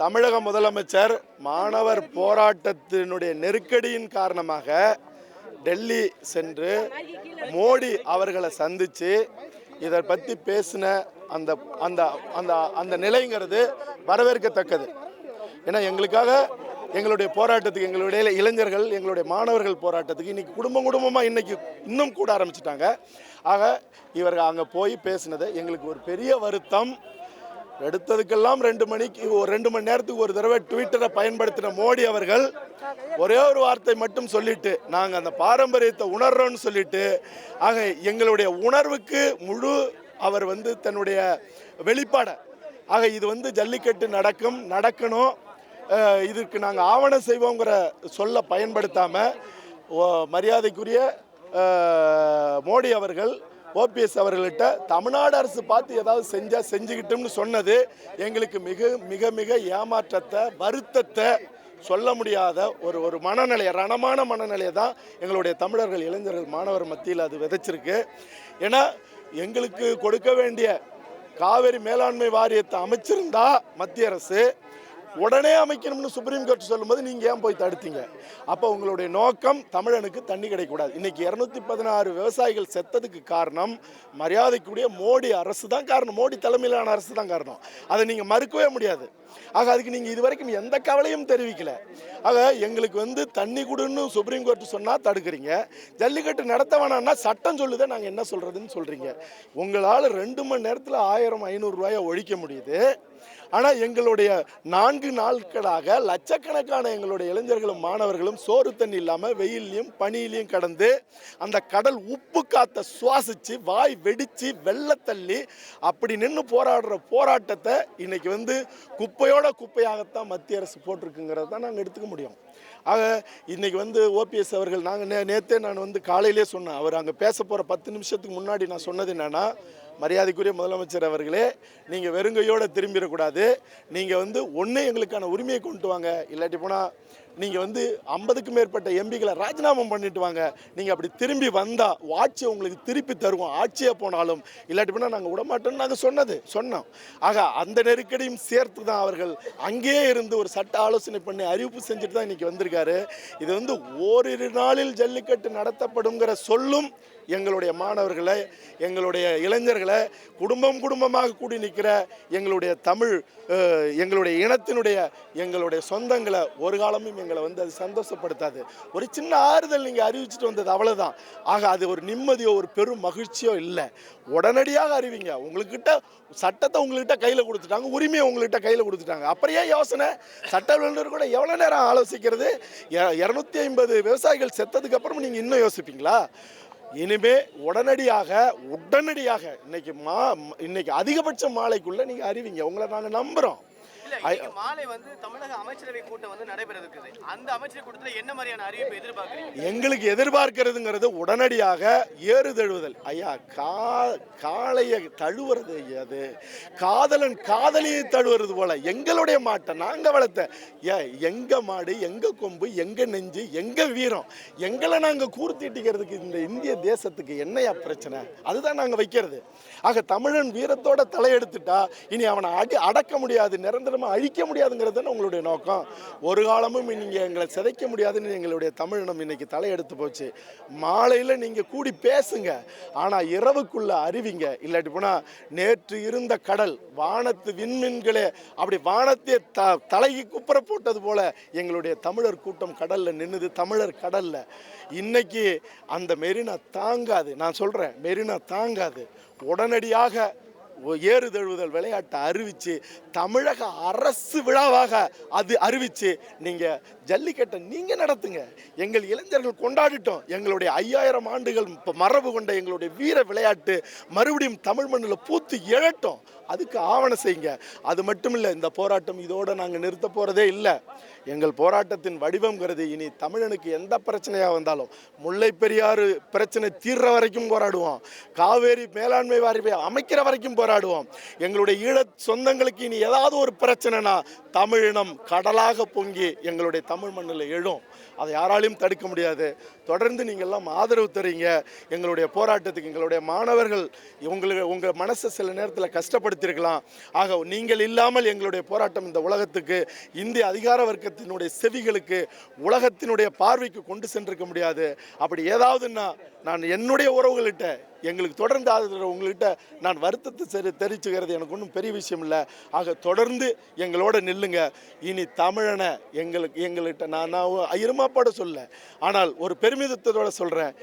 தமிழக முதலமைச்சர் மாணவர் போராட்டத்தினுடைய நெருக்கடியின் காரணமாக டெல்லி சென்று மோடி அவர்களை சந்தித்து இதை பற்றி பேசின அந்த அந்த அந்த அந்த நிலைங்கிறது வரவேற்கத்தக்கது. ஏன்னா எங்களுக்காக எங்களுடைய போராட்டத்துக்கு எங்களுடைய இளைஞர்கள் எங்களுடைய மாணவர்கள் போராட்டத்துக்கு இன்னைக்கு குடும்பம் குடும்பமாக இன்னைக்கு இன்னும் கூட ஆரம்பிச்சிட்டாங்க. ஆக இவர்கள் அங்கே போய் பேசினது எங்களுக்கு ஒரு பெரிய வருத்தம். எடுத்ததுக்கெல்லாம் ரெண்டு மணிக்கு ஒரு ரெண்டு மணி நேரத்துக்கு ஒரு தடவை ட்விட்டரை பயன்படுத்தின மோடி அவர்கள் ஒரே ஒரு வார்த்தை மட்டும் சொல்லிட்டு நாங்கள் அந்த பாரம்பரியத்தை உணர்றோம்னு சொல்லிட்டு ஆக எங்களுடைய உணர்வுக்கு முழு அவர் வந்து தன்னுடைய வெளிப்பாடை. ஆக இது வந்து ஜல்லிக்கட்டு நடக்கும் நடக்கணும் இதுக்கு நாங்கள் ஆவணம் செய்வோங்கிற சொல்ல பயன்படுத்தாமல் மரியாதைக்குரிய மோடி அவர்கள் ஓபிஎஸ் அவர்கள்ட்ட தமிழ்நாடு அரசு பார்த்து ஏதாவது செஞ்சா செஞ்சுக்கிட்டோம்னு சொன்னது எங்களுக்கு மிக மிக மிக ஏமாற்றத்தை வருத்தத்தை சொல்ல முடியாத ஒரு ஒரு மனநிலையை ரணமான மனநிலையை தான் எங்களுடைய தமிழர்கள் இளைஞர்கள் மாணவர் மத்தியில் அது விதைச்சிருக்கு. ஏன்னா எங்களுக்கு கொடுக்க வேண்டிய காவிரி மேலாண்மை வாரியத்தை அமைச்சிருந்தா மத்திய அரசு உடனே அமைக்கணும்னு சுப்ரீம் கோர்ட் சொல்லும்போது நீங்கள் ஏன் போய் தடுத்தீங்க? அப்போ உங்களுடைய நோக்கம் தமிழனுக்கு தண்ணி கிடைக்கக்கூடாது. இன்றைக்கி இரநூத்தி பதினாறு விவசாயிகள் செத்ததுக்கு காரணம் மரியாதைக்குரிய மோடி அரசு தான் காரணம். மோடி தலைமையிலான அரசு தான் காரணம். அதை நீங்கள் மறுக்கவே முடியாது. ஆக அதுக்கு நீங்கள் இது வரைக்கும் எந்த கவலையும் தெரிவிக்கல. ஆக எங்களுக்கு வந்து தண்ணி கொடுன்னு சுப்ரீம் கோர்ட் சொன்னால் தடுக்கிறீங்க. ஜல்லிக்கட்டு நடத்த வேணாம்னா சட்டம் சொல்லுதே நாங்கள் என்ன சொல்கிறதுன்னு சொல்கிறீங்க உங்களால் ரெண்டு மணி நேரத்தில் ஆயிரம் ஐநூறுரூவாயை ஒழிக்க முடியுது. ஆனால் எங்களுடைய நான்கு நாட்களாக லட்சக்கணக்கான எங்களுடைய இளைஞர்களும் மாணவர்களும் சோறு தண்ணி இல்லாமல் வெயிலையும் பனியிலையும் கடந்து அந்த கடல் உப்பு காத்த சுவாசிச்சு வாய் வெடிச்சு வெள்ளத்தள்ளி அப்படி நின்று போராடுற போராட்டத்தை இன்னைக்கு வந்து குப்பையோட குப்பையாகத்தான் மத்திய அரசு போட்டிருக்குங்கிறத தான் நாங்கள் எடுத்துக்க முடியும். ஆக இன்னைக்கு வந்து ஓபிஎஸ் அவர்கள் நாங்கள் நே நேற்றே நான் வந்து காலையிலே சொன்னேன். அவர் அங்கே பேச போகிற பத்து நிமிஷத்துக்கு முன்னாடி நான் சொன்னது என்னென்னா மரியாதைக்குரிய முதலமைச்சர் அவர்களே நீங்கள் வெறுங்கையோடு திரும்பிடக்கூடாது. நீங்கள் வந்து ஒன்று எங்களுக்கான உரிமையை கொண்டு வாங்க. இல்லாட்டி போனால் நீங்கள் வந்து ஐம்பதுக்கும் மேற்பட்ட எம்பிகளை ராஜினாமா பண்ணிட்டு வாங்க. நீங்கள் அப்படி திரும்பி வந்தால் ஆட்சியை உங்களுக்கு திருப்பி தருவோம். ஆட்சியே போனாலும். இல்லாட்டி போனால் நாங்கள் விடமாட்டோம்னு நாங்கள் சொன்னது சொன்னோம். ஆக அந்த நெருக்கடியும் சேர்த்து தான் அவர்கள் அங்கேயே இருந்து ஒரு சட்ட ஆலோசனை பண்ணி அறிவிப்பு செஞ்சுட்டு தான் இன்னைக்கு வந்திருக்காரு. இது வந்து ஓரிரு நாளில் ஜல்லிக்கட்டு நடத்தப்படுங்கிற சொல்லும் எங்களுடைய மாணவர்களை எங்களுடைய இளைஞர்களை குடும்பம் குடும்பமாக கூடி நிற்கிற எங்களுடைய தமிழ் எங்களுடைய இனத்தினுடைய எங்களுடைய சொந்தங்களை ஒரு காலமும் எங்களை வந்து அது சந்தோஷப்படுத்தாது. ஒரு சின்ன ஆறுதல் நீங்கள் அறிவிச்சிட்டு வந்தது அவ்வளோதான் ஆக அது ஒரு நிம்மதியோ ஒரு பெரும் மகிழ்ச்சியோ இல்லை. உடனடியாக அறிவிங்க. உங்கள்கிட்ட சட்டத்தை உங்கள்கிட்ட கையில் கொடுத்துட்டாங்க. உரிமையை உங்கள்கிட்ட கையில் கொடுத்துட்டாங்க. அப்புறம் ஏன் யோசனை? சட்ட வல்லுநர் கூட எவ்வளோ நேரம் ஆலோசிக்கிறது? இரநூத்தி ஐம்பது விவசாயிகள் செத்ததுக்கு அப்புறம் நீங்கள் இன்னும் யோசிப்பீங்களா? இனிமே உடனடியாக உடனடியாக இன்னைக்கு மா இன்னைக்கு அதிகபட்ச மாலைக்குள்ள நீங்க அறிவிங்க. உங்களை நாங்கள் நம்புறோம். மாலை வந்து தமிழக அமைச்சரவை கூட்டம் வந்து நடைபெற இருக்குது அந்த அமைச்சரவை கூட்டத்துல என்ன மாதிரியான அறிவிப்பு எதிர்பார்க்குறீங்க? எங்களுக்கு எதிர்பார்க்கிறதுங்கிறது உடனடியாக ஏறுதழுவுதல் ஐயா கா காளையை தழுவுறது அது காதலன் காதலியை தழுவுறது போல எங்களுடைய மாட்டை நாங்க வளர்த்த ஏ எங்க மாடு எங்க கொம்பு எங்க நெஞ்சு எங்க வீரம் எங்களை நாங்க கூர்த்திட்டிக்கிறதுக்கு இந்த இந்திய தேசத்துக்கு என்னையா பிரச்சனை? அதுதான் நாங்க வைக்கிறது. ஆக தமிழன் வீரத்தோட தலையெடுத்துட்டா இனி அவனை அடி அடக்க முடியாது நிரந்தரமா அழிக்க முடியாதுங்கிறது தானே உங்களுடைய நோக்கம். ஒரு காலமும் நீங்கள் எங்களை சிதைக்க முடியாதுன்னு எங்களுடைய தமிழினம் இன்னைக்கு தலையெடுத்து போச்சு. மாலையில் நீங்கள் கூடி பேசுங்க. ஆனால் இரவுக்குள்ள அறிவிங்க இல்லாட்டி போனால் நேற்று இருந்த கடல் வானத்து விண்மீன்களே அப்படி வானத்தை த தலைக்கு குப்புற போட்டது போல எங்களுடைய தமிழர் கூட்டம் கடலில் நின்றுது தமிழர் கடலில். இன்னைக்கு அந்த மெரினா தாங்காது. நான் சொல்கிறேன் மெரினா தாங்காது. உடனடியாக ஏறுதழுவுதல் விளையாட்டை அறிவித்து தமிழக அரசு விழாவாக அது அறிவித்து நீங்கள் ஜல்லிக்கட்டை நீங்கள் நடத்துங்க. எங்கள் இளைஞர்கள் கொண்டாடிட்டோம். எங்களுடைய ஐயாயிரம் ஆண்டுகள் இப்போ மரபு கொண்ட எங்களுடைய வீர விளையாட்டு மறுபடியும் தமிழ் மண்ணில் பூத்து எழட்டும். அதுக்கு ஆவணம் செய்யுங்க. அது மட்டும் இல்லை இந்த போராட்டம் இதோடு நாங்கள் நிறுத்த போகிறதே இல்லை. எங்கள் போராட்டத்தின் வடிவங்கிறது இனி தமிழனுக்கு எந்த பிரச்சனையாக வந்தாலும் முல்லை பெரியாறு பிரச்சனை தீர்ற வரைக்கும் போராடுவோம். காவேரி மேலாண்மை வாரியை அமைக்கிற வரைக்கும் போராடுவோம். எங்களுடைய ஈழ சொந்தங்களுக்கு இனி ஏதாவது ஒரு பிரச்சனைனா தமிழினம் கடலாக பொங்கி எங்களுடைய தமிழ் மண்ணில் எழும். அதை யாராலையும் தடுக்க முடியாது. தொடர்ந்து நீங்கள்லாம் ஆதரவு தரீங்க. எங்களுடைய போராட்டத்துக்கு எங்களுடைய மாணவர்கள் உங்களுக்கு உங்கள் மனசை சில நேரத்தில் கஷ்டப்படுத்தியிருக்கலாம். ஆக நீங்கள் இல்லாமல் எங்களுடைய போராட்டம் இந்த உலகத்துக்கு இந்திய அதிகார வர்க்கத்தினுடைய செவிகளுக்கு உலகத்தினுடைய பார்வைக்கு கொண்டு சென்றிருக்க முடியாது. அப்படி ஏதாவதுன்னா நான் என்னுடைய உறவுகள்கிட்ட எங்களுக்கு தொடர்ந்து ஆதரவு உங்கள்கிட்ட நான் வருத்தத்தை சரி தெரிவிச்சுக்கிறது எனக்கு ஒன்றும் பெரிய விஷயம் இல்லை. ஆக தொடர்ந்து எங்களோட நில்லுங்க. இனி தமிழனை எங்களுக்கு எங்கள்கிட்ட நான் நான் இருமாப்பாட சொல்ல. ஆனால் ஒரு பெருமிதத்தோட சொல்கிறேன்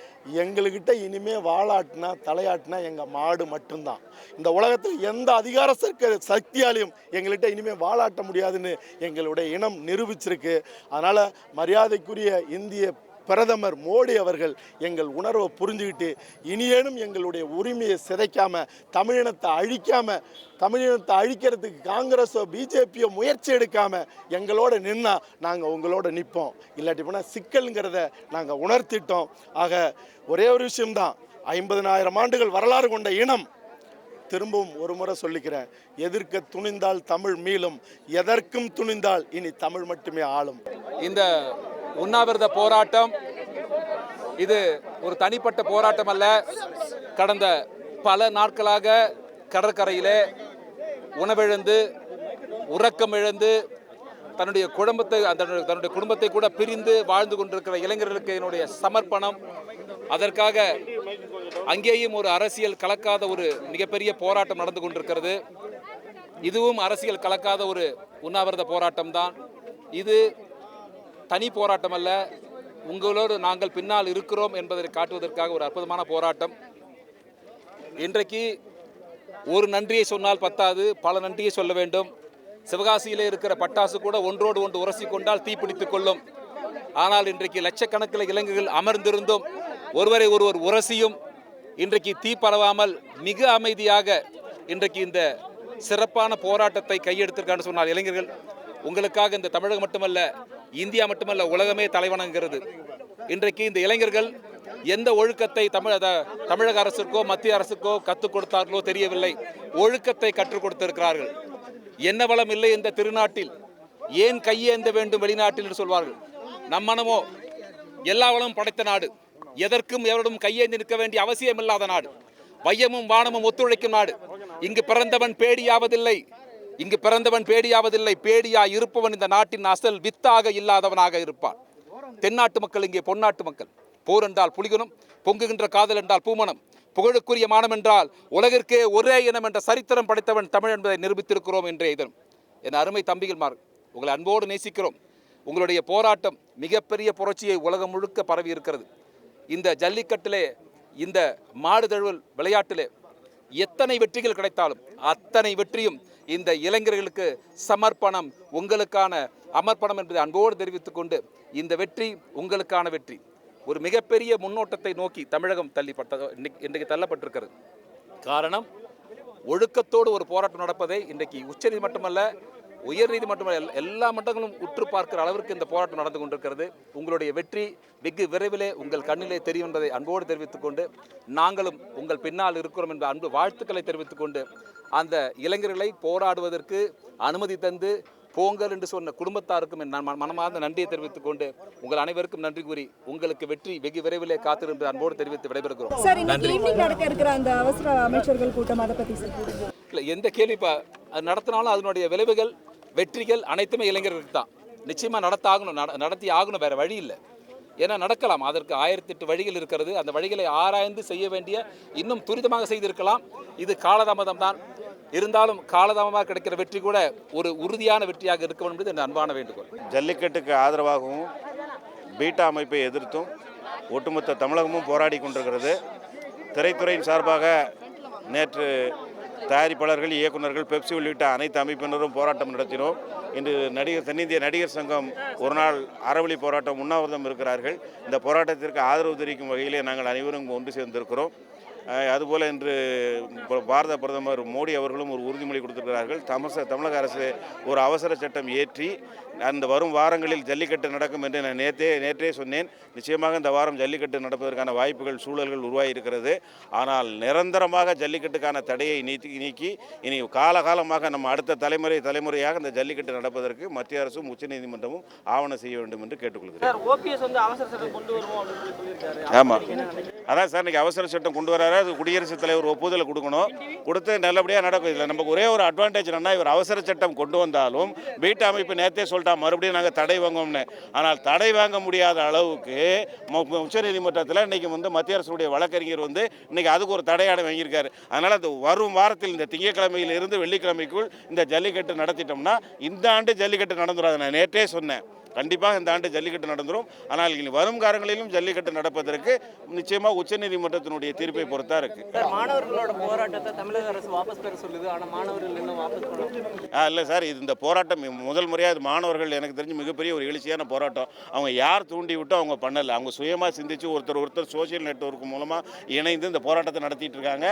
எங்கள்கிட்ட இனிமே வாழாட்டினா தலையாட்டினா எங்கள் மாடு மட்டும்தான். இந்த உலகத்தில் எந்த அதிகார சர்க்க சக்தியாலையும் எங்கள்கிட்ட இனிமேல் வாழாட்ட முடியாதுன்னு எங்களுடைய இனம் நிரூபிச்சிருக்கு. அதனால் மரியாதைக்குரிய இந்திய பிரதமர் மோடி அவர்கள் எங்கள் உணர்வை புரிஞ்சுக்கிட்டு இனியேனும் எங்களுடைய உரிமையை சிதைக்காம தமிழினத்தை அழிக்காம தமிழினத்தை அழிக்கிறதுக்கு காங்கிரஸோ பிஜேபியோ முயற்சி எடுக்காம எங்களோட நின்னா நாங்கள் உங்களோட நிற்போம் இல்லாட்டி போனால் சிக்கல்ங்கிறத நாங்கள் உணர்த்திட்டோம். ஆக ஒரே ஒரு விஷயம்தான். ஐம்பதனாயிரம் ஆண்டுகள் வரலாறு கொண்ட இனம். திரும்பவும் ஒரு முறை சொல்லிக்கிறேன். எதிர்க்க துணிந்தால் தமிழ் மீளும் எதற்கும் துணிந்தால் இனி தமிழ் மட்டுமே ஆளும். இந்த உண்ணாவிரத போராட்டம். இது ஒரு தனிப்பட்ட போராட்டம் அல்ல. கடந்த பல நாட்களாக கடற்கரையிலே உணவிழந்து உறக்கம் இழந்து தன்னுடைய குடும்பத்தை அந்த தன்னுடைய குடும்பத்தை கூட பிரிந்து வாழ்ந்து கொண்டிருக்கிற இளைஞர்களுக்கு என்னுடைய சமர்ப்பணம். அதற்காக அங்கேயும் ஒரு அரசியல் கலக்காத ஒரு மிகப்பெரிய போராட்டம் நடந்து கொண்டிருக்கிறது. இதுவும் அரசியல் கலக்காத ஒரு உண்ணாவிரத போராட்டம் தான் இது தனி போராட்டம் அல்ல. உங்களோடு நாங்கள் பின்னால் இருக்கிறோம் என்பதை காட்டுவதற்காக ஒரு அற்புதமான போராட்டம். இன்றைக்கு ஒரு நன்றியை சொன்னால் பத்தாது பல நன்றியை சொல்ல வேண்டும். சிவகாசியில் இருக்கிற பட்டாசு கூட ஒன்றோடு ஒன்று உரசி கொண்டால் தீப்பிடித்துக் கொள்ளும். ஆனால் இன்றைக்கு லட்சக்கணக்கில் இளைஞர்கள் அமர்ந்திருந்தும் ஒருவரை ஒருவர் உரசியும் இன்றைக்கு தீ பரவாமல் மிக அமைதியாக இன்றைக்கு இந்த சிறப்பான போராட்டத்தை கையெடுத்திருக்கான்னு சொன்னால் இளைஞர்கள் உங்களுக்காக இந்த தமிழகம் மட்டுமல்ல இந்தியா மட்டுமல்ல உலகமே தலைவணங்கிறது இன்றைக்கு இந்த இளைஞர்கள் எந்த ஒழுக்கத்தை தமிழ தமிழக அரசுக்கோ மத்திய அரசுக்கோ கற்றுக் கொடுத்தார்களோ தெரியவில்லை. ஒழுக்கத்தை கற்றுக் கொடுத்திருக்கிறார்கள். என்ன வளம் இல்லை இந்த திருநாட்டில். ஏன் கையேந்த வேண்டும் வெளிநாட்டில் என்று சொல்வார்கள். நம் மனமோ எல்லா வளமும் படைத்த நாடு. எதற்கும் எவரிடம் கையேந்தி நிற்க வேண்டிய அவசியம் இல்லாத நாடு. வையமும் வானமும் ஒத்துழைக்கும் நாடு. இங்கு பிறந்தவன் பேடியாவதில்லை. இங்கு பிறந்தவன் பேடியாவதில்லை பேடியா இருப்பவன் இந்த நாட்டின் அசல் வித்தாக இல்லாதவனாக இருப்பான். தென்னாட்டு மக்கள் இங்கே பொன்னாட்டு மக்கள். போர் என்றால் புலிகுணம் பொங்குகின்ற காதல் என்றால் பூமணம் புகழுக்குரிய மானம் என்றால் உலகிற்கே ஒரே இனம் என்ற சரித்திரம் படைத்தவன் தமிழ் என்பதை நிரூபித்திருக்கிறோம் என்றே தினம் என் அருமை தம்பிகள்மார் உங்களை அன்போடு நேசிக்கிறோம். உங்களுடைய போராட்டம் மிகப்பெரிய புரட்சியை உலகம் முழுக்க பரவி இருக்கிறது. இந்த ஜல்லிக்கட்டிலே இந்த மாடு தழுவல் விளையாட்டிலே எத்தனை வெற்றிகள் கிடைத்தாலும் அத்தனை வெற்றியும் இந்த இளைஞர்களுக்கு சமர்ப்பணம் உங்களுக்கான அமர்ப்பணம் என்பதை அன்போடு தெரிவித்துக் கொண்டு இந்த வெற்றி உங்களுக்கான வெற்றி. ஒரு மிகப்பெரிய முன்னோட்டத்தை நோக்கி தமிழகம் தள்ளிப்பட்டது இன்னைக்கு இன்றைக்கு தள்ளப்பட்டிருக்கிறது. காரணம் ஒழுக்கத்தோடு ஒரு போராட்டம் நடப்பதை இன்றைக்கு உச்சநீதி மட்டுமல்ல உயர்நீதிமன்றம் அல்ல, எல்லா மட்டங்களும் உற்று பார்க்கிற அளவிற்கு இந்த போராட்டம் நடந்து கொண்டிருக்கிறது. உங்களுடைய வெற்றி வெகு விரைவிலே உங்கள் கண்ணிலே தெரியும் என்பதை அன்போடு தெரிவித்துக் கொண்டு நாங்களும் உங்கள் பின்னால் இருக்கிறோம் என்ற அன்பு வாழ்த்துக்களை தெரிவித்துக் கொண்டு அந்த இளைஞர்களை போராடுவதற்கு அனுமதி தந்து போங்கள் என்று சொன்ன குடும்பத்தாருக்கும் என் மன- மனமார்ந்த நன்றியை தெரிவித்துக் கொண்டு உங்கள் அனைவருக்கும் நன்றி கூறி உங்களுக்கு வெற்றி வெகு விரைவிலே காத்திருந்து அன்போடு தெரிவித்து விடைபெறுகிறோம். சார் இன்னைக்கு ஈவினிங் நடக்க இருக்கிற அந்த அவசர அமைச்சர்கள் கூட்டம் அதை சார் இல்லை எந்த கேள்வி நடத்தினாலும் அதனுடைய விளைவுகள் வெற்றிகள் அனைத்துமே இளைஞர்களுக்கு தான். நிச்சயமாக நடத்தாகணும் நட நடத்தி ஆகணும் வேறு வழி இல்லை. ஏன்னா நடக்கலாம். அதற்கு ஆயிரத்தி எட்டு வழிகள் இருக்கிறது. அந்த வழிகளை ஆராய்ந்து செய்ய வேண்டிய இன்னும் துரிதமாக செய்திருக்கலாம். இது காலதாமதம் தான். இருந்தாலும் காலதாமதமாக கிடைக்கிற வெற்றி கூட ஒரு உறுதியான வெற்றியாக இருக்க வேண்டும் என்பது என் அன்பான வேண்டுகோள். ஜல்லிக்கட்டுக்கு ஆதரவாகவும் பீட்டா அமைப்பை எதிர்த்தும் ஒட்டுமொத்த தமிழகமும் போராடி கொண்டிருக்கிறது. திரைத்துறையின் சார்பாக நேற்று தயாரிப்பாளர்கள் இயக்குநர்கள் பெப்சி உள்ளிட்ட அனைத்து அமைப்பினரும் போராட்டம் நடத்தினோம். இன்று நடிகர் தென்னிந்திய நடிகர் சங்கம் ஒரு நாள் அறவழி போராட்டம் உண்ணாவிரதம் இருக்கிறார்கள். இந்த போராட்டத்திற்கு ஆதரவு தெரிவிக்கும் வகையிலே நாங்கள் அனைவரும் ஒன்று சேர்ந்திருக்கிறோம். அதுபோல இன்று பாரத பிரதமர் மோடி அவர்களும் ஒரு உறுதிமொழி கொடுத்திருக்கிறார்கள். தமச தமிழக அரசு ஒரு அவசர சட்டம் ஏற்றி அந்த வரும் வாரங்களில் ஜல்லிக்கட்டு நடக்கும் என்று நான் நேற்றே நேற்றே சொன்னேன். நிச்சயமாக இந்த வாரம் ஜல்லிக்கட்டு நடப்பதற்கான வாய்ப்புகள் சூழல்கள் உருவாகி இருக்கிறது ஆனால் நிரந்தரமாக ஜல்லிக்கட்டுக்கான தடையை நீக்கி நீக்கி இனி காலகாலமாக நம்ம அடுத்த தலைமுறை தலைமுறையாக இந்த ஜல்லிக்கட்டு நடப்பதற்கு மத்திய அரசும் உச்சநீதிமன்றமும் ஆவணம் செய்ய வேண்டும் என்று கேட்டுக்கொள்கிறேன். ஆமாம் அதான் சார் இன்னைக்கு அவசர சட்டம் கொண்டு வராரா அது குடியரசுத் தலைவர் ஒப்புதலை கொடுக்கணும். கொடுத்து நல்லபடியாக நடக்கும். இதில் நமக்கு ஒரே ஒரு அட்வான்டேஜ் என்னன்னா இவர் அவசர சட்டம் கொண்டு வந்தாலும் வீட்டு அமைப்பு நேற்றே சொல்லிட்டா மறுபடியும் நாங்கள் தடை வாங்குவோம்னு. ஆனால் தடை வாங்க முடியாத அளவுக்கு உச்சநீதிமன்றத்தில் இன்றைக்கி வந்து மத்திய அரசுடைய வழக்கறிஞர் வந்து இன்றைக்கி அதுக்கு ஒரு தடையாட வாங்கியிருக்காரு. அதனால் அது வரும் வாரத்தில் இந்த திங்கட்கிழமையிலிருந்து வெள்ளிக்கிழமைக்குள் இந்த ஜல்லிக்கட்டு நடத்திட்டோம்னா இந்த ஆண்டு ஜல்லிக்கட்டு நடந்துடும் நான் நேற்றே சொன்னேன். கண்டிப்பாக இந்த ஆண்டு ஜல்லிக்கட்டு நடந்துரும். ஆனால் இனி வரும் காலங்களிலும் ஜல்லிக்கட்டு நடப்பதற்கு நிச்சயமாக உச்சநீதிமன்றத்தினுடைய தீர்ப்பை பொறுத்தா இருக்கு. சார் மாணவர்களோட போராட்டத்தை தமிழக அரசு வாபஸ் பெற சொல்லுது. ஆனா மாணவர்கள் இன்னும் வாபஸ் ஆ இல்லை சார் இது இந்த போராட்டம் முதல் முறையாக இது மாணவர்கள் எனக்கு தெரிஞ்சு மிகப்பெரிய ஒரு எழுச்சியான போராட்டம். அவங்க யார் தூண்டி விட்டோ அவங்க பண்ணலை. அவங்க சுயமாக சிந்திச்சு ஒருத்தர் ஒருத்தர் சோஷியல் நெட்வொர்க் மூலமாக இணைந்து இந்த போராட்டத்தை நடத்திட்டு இருக்காங்க.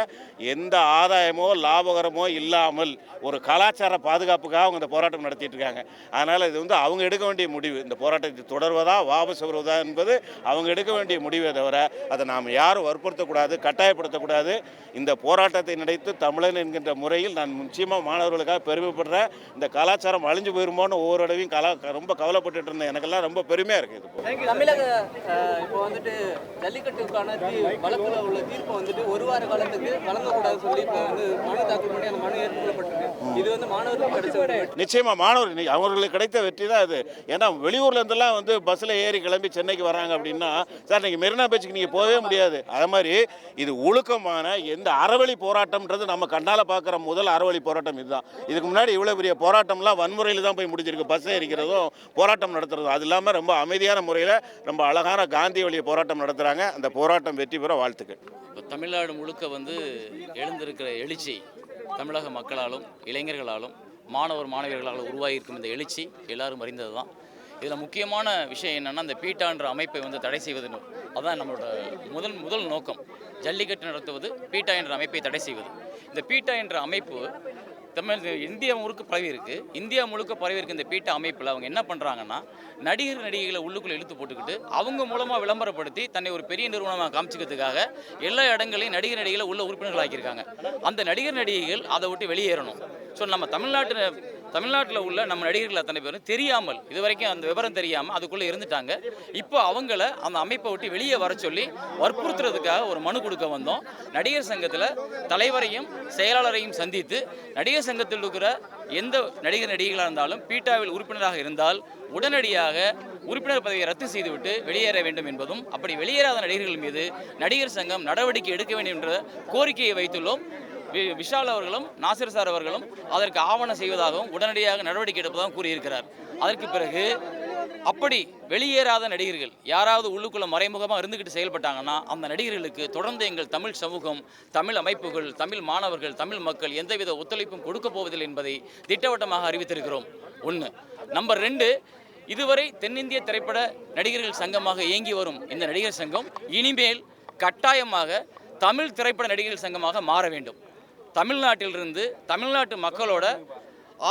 எந்த ஆதாயமோ லாபகரமோ இல்லாமல் ஒரு கலாச்சார பாதுகாப்புக்காக அவங்க இந்த போராட்டம் நடத்திட்டு இருக்காங்க. அதனால் இது வந்து அவங்க எடுக்க வேண்டிய முடிவு. இந்த போராட்டத்தை தொடர்வதா வாபஸ் வருவதா என்பது அவங்க எடுக்க வேண்டிய முடிவே தவிர அதை நாம் யாரும் வற்புறுத்தக்கூடாது கட்டாயப்படுத்தக்கூடாது. இந்த போராட்டத்தை நடத்தி தமிழன் என்கின்ற முறையில் நான் நிச்சயமாக மாணவர்களுக்காக பெருமைப்படுறேன். இந்த கலாச்சாரம் அழிஞ்சு போயிருமோன்னு ஒவ்வொரு தடவையும் கலா ரொம்ப கவலைப்பட்டுட்டு இருந்தேன். எனக்கெல்லாம் ரொம்ப பெருமையாக இருக்குது இது தமிழக இப்போ வந்துட்டு ஜல்லிக்கட்டுக்கான வழக்குல உள்ள தீர்ப்பை வந்துட்டு ஒரு வார காலத்துக்கு வழங்கக்கூடாது சொல்லி இப்போ வந்து மனு தாக்கல் பண்ணி அந்த மனு ஏற்றுக்கொள்ளப்பட்டிருக்கு இது வந்து மாணவர்களுக்கு கிடைச்ச ஒரு வெற்றி. நிச்சயமா மாணவர் அவர்களுக்கு கிடைத்த வெற்றி தான் இது. ஏன்னா வெளியூர்லேருந்துலாம் வந்து பஸ்ஸில் ஏறி கிளம்பி சென்னைக்கு வராங்க அப்படின்னா சார் நீங்கள் மெரினா பீச்சுக்கு நீங்கள் போகவே முடியாது. அதே மாதிரி இது ஒழுக்கமான எந்த அறவழி போராட்டம்ன்றது நம்ம கண்ணால் பார்க்குற முதல் அறவழி போராட்டம் இதுதான். இதுக்கு முன்னாடி இவ்வளோ பெரிய போராட்டம்லாம் வன்முறையில் தான் போய் முடிஞ்சிருக்கு. பஸ்ஸை ஏறிக்கிறதும் போராட்டம் நடத்துறதும். அது இல்லாமல் ரொம்ப அமைதியான முறையில் ரொம்ப அழகான காந்தி வழிய போராட்டம் நடத்துகிறாங்க அந்த போராட்டம் வெற்றி பெற வாழ்த்துக்கள். இப்போ தமிழ்நாடு முழுக்க வந்து எழுந்திருக்கிற எழுச்சி தமிழக மக்களாலும் இளைஞர்களாலும் மாணவர் மாணவியர்களாலும் உருவாகியிருக்கும் இந்த எழுச்சி. எல்லாரும் அறிந்தது தான் இதில் முக்கியமான விஷயம் என்னென்னா அந்த பீட்டான்ற அமைப்பை வந்து தடை செய்வது அதான் நம்மளோட முதல் முதல் நோக்கம். ஜல்லிக்கட்டு நடத்துவது பீட்டா என்ற அமைப்பை தடை செய்வது. இந்த பீட்டா என்ற அமைப்பு தமிழ் இந்தியா முழுக்க பரவி இருக்கு. இந்தியா முழுக்க பரவி இருக்குது இந்த பீட்டா அமைப்பில் அவங்க என்ன பண்ணுறாங்கன்னா நடிகர் நடிகைகளை உள்ளுக்குள்ளே இழுத்து போட்டுக்கிட்டு அவங்க மூலமாக விளம்பரப்படுத்தி தன்னை ஒரு பெரிய நிறுவனமாக காமிச்சிக்கிறதுக்காக எல்லா இடங்களையும் நடிகர் நடிகைகளை உள்ள உறுப்பினர்கள் ஆக்கியிருக்காங்க அந்த நடிகர் நடிகைகள் அதை விட்டு வெளியேறணும். ஸோ நம்ம தமிழ்நாட்டு தமிழ்நாட்டில் உள்ள நம்ம நடிகர்கள் அத்தனை பேரும் தெரியாமல் இது வரைக்கும் அந்த விவரம் தெரியாமல் அதுக்குள்ளே இருந்துட்டாங்க. இப்போ அவங்கள அந்த அமைப்பை விட்டு வெளியே வர சொல்லி வற்புறுத்துறதுக்காக ஒரு மனு கொடுக்க வந்தோம். நடிகர் சங்கத்தில் தலைவரையும் செயலாளரையும் சந்தித்து நடிகர் சங்கத்தில் இருக்கிற எந்த நடிகர் நடிகைகளாக இருந்தாலும் பீட்டாவில் உறுப்பினராக இருந்தால் உடனடியாக உறுப்பினர் பதவியை ரத்து செய்துவிட்டு வெளியேற வேண்டும் என்பதும் அப்படி வெளியேறாத நடிகர்கள் மீது நடிகர் சங்கம் நடவடிக்கை எடுக்க வேண்டும் என்ற கோரிக்கையை வைத்துள்ளோம். விஷால் அவர்களும் நாசிர் சார் அவர்களும் அதற்கு ஆவணம் செய்வதாகவும் உடனடியாக நடவடிக்கை எடுப்பதாகவும் கூறியிருக்கிறார். அதற்கு பிறகு அப்படி வெளியேறாத நடிகர்கள் யாராவது உள்ளுக்குள்ள மறைமுகமாக இருந்துக்கிட்டு செயல்பட்டாங்கன்னா அந்த நடிகர்களுக்கு தொடர்ந்து எங்கள் தமிழ் சமூகம் தமிழ் அமைப்புகள் தமிழ் மாணவர்கள் தமிழ் மக்கள் எந்தவித ஒத்துழைப்பும் கொடுக்க போவதில்லை என்பதை திட்டவட்டமாக அறிவித்திருக்கிறோம். ஒன்று நம்பர் ரெண்டு இதுவரை தென்னிந்திய திரைப்பட நடிகர்கள் சங்கமாக இயங்கி வரும் இந்த நடிகர் சங்கம் இனிமேல் கட்டாயமாக தமிழ் திரைப்பட நடிகர்கள் சங்கமாக மாற வேண்டும். தமிழ்நாட்டிலிருந்து தமிழ்நாட்டு மக்களோட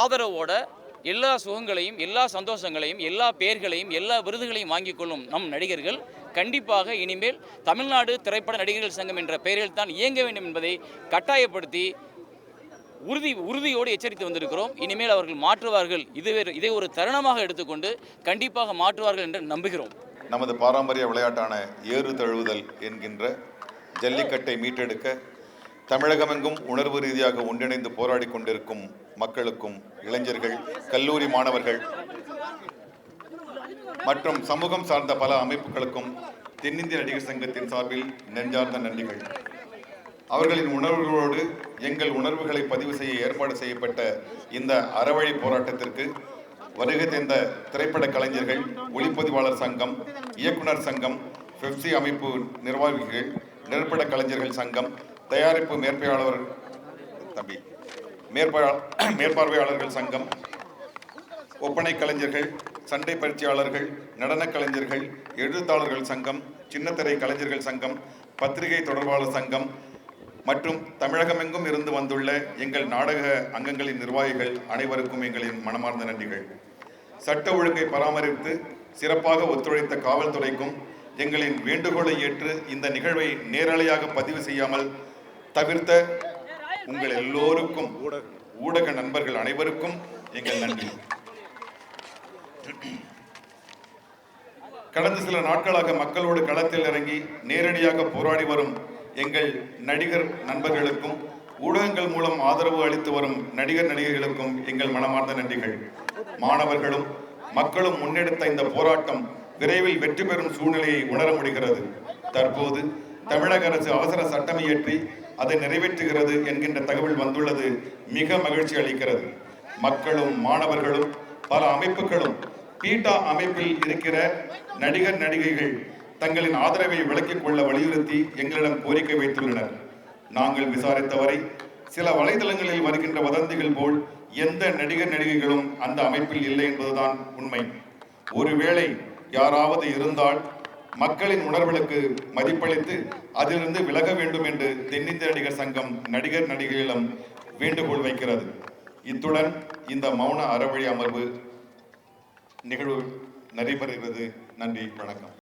ஆதரவோட எல்லா சுகங்களையும் எல்லா சந்தோஷங்களையும் எல்லா பெயர்களையும் எல்லா விருதுகளையும் வாங்கிக் கொள்ளும் நம் நடிகர்கள். கண்டிப்பாக இனிமேல் தமிழ்நாடு திரைப்பட நடிகர்கள் சங்கம் என்ற பெயரில் தான் இயங்க வேண்டும் என்பதை கட்டாயப்படுத்தி உறுதி உறுதியோடு எச்சரித்து வந்திருக்கிறோம். இனிமேல் அவர்கள் மாற்றுவார்கள். இதுவே இதை ஒரு தருணமாக எடுத்துக்கொண்டு கண்டிப்பாக மாற்றுவார்கள் என்று நம்புகிறோம். நமது பாரம்பரிய விளையாட்டான ஏறு தழுவுதல் என்கின்ற ஜல்லிக்கட்டை மீட்டெடுக்க தமிழகமெங்கும் உணர்வு ரீதியாக ஒன்றிணைந்து போராடி கொண்டிருக்கும் மக்களுக்கும் இளைஞர்கள் கல்லூரி மாணவர்கள் மற்றும் சமூகம் சார்ந்த பல அமைப்புகளுக்கும் தென்னிந்திய நடிகர் சங்கத்தின் சார்பில் நெஞ்சார்ந்த நன்றிகள். அவர்களின் உணர்வுகளோடு எங்கள் உணர்வுகளை பதிவு செய்ய ஏற்பாடு செய்யப்பட்ட இந்த அறவழி போராட்டத்திற்கு வருகை தந்த திரைப்பட கலைஞர்கள் ஒளிப்பதிவாளர் சங்கம் இயக்குனர் சங்கம் பெப்சி அமைப்பு நிர்வாகிகள் திரைப்பட கலைஞர்கள் சங்கம் தயாரிப்பு மேற்பார்வையாளர் தம்பி மேற்பார்வையாளர்கள் சங்கம் ஒப்பனை கலைஞர்கள் சண்டை பயிற்சியாளர்கள் நடனக் கலைஞர்கள் எழுத்தாளர்கள் சங்கம் சின்னத்திரை கலைஞர்கள் சங்கம் பத்திரிகை தொடர்பாளர் சங்கம் மற்றும் தமிழகமெங்கும் இருந்து வந்துள்ள எங்கள் நாடக அங்கங்களின் நிர்வாகிகள் அனைவருக்கும் எங்களின் மனமார்ந்த நன்றிகள். சட்ட ஒழுங்கை பராமரித்து சிறப்பாக ஒத்துழைத்த காவல்துறைக்கும் எங்களின் வேண்டுகோளை ஏற்று இந்த நிகழ்வை நேரலையாக பதிவு செய்யாமல் தவிர்த்த உங்கள் எல்லோருக்கும் ஊடக நண்பர்கள் அனைவருக்கும் எங்கள் நன்றி. கடந்த சில நாட்களாக மக்களோடு களத்தில் இறங்கி நேரடியாக போராடி வரும் எங்கள் நடிகர் நண்பர்களுக்கும் ஊடகங்கள் மூலம் ஆதரவு அளித்து வரும் நடிகர் நடிகைகளுக்கும் எங்கள் மனமார்ந்த நன்றிகள். மாணவர்களும் மக்களும் முன்னெடுத்த இந்த போராட்டம் விரைவில் வெற்றி பெறும் சூழ்நிலையை உணர முடிகிறது. தற்போது தமிழக அரசு அவசர சட்டம் இயற்றி அதை நிறைவேற்றுகிறது என்கின்ற தகவல் வந்துள்ளது. மிக மகிழ்ச்சி அளிக்கிறது. மக்களும் மாணவர்களும் பல அமைப்புகளும் பீட்டா அமைப்பில் இருக்கிற நடிகர் நடிகைகள் தங்களின் ஆதரவை விளக்கிக் கொள்ள வலியுறுத்தி எங்களிடம் கோரிக்கை வைத்துள்ளனர். நாங்கள் விசாரித்தவரை சில வலைதளங்களில் வருகின்ற வதந்திகள் போல் எந்த நடிகர் நடிகைகளும் அந்த அமைப்பில் இல்லை என்பதுதான் உண்மை. ஒருவேளை யாராவது இருந்தால் மக்களின் உணர்வுகளுக்கு மதிப்பளித்து அதிலிருந்து விலக வேண்டும் என்று தென்னிந்திய நடிகர் சங்கம் நடிகர் நடிகைகளிடம் வேண்டுகோள் வைக்கிறது. இத்துடன் இந்த மௌன அறவழி அமர்வு நிகழ்வு நடைபெறுகிறது. நன்றி வணக்கம்.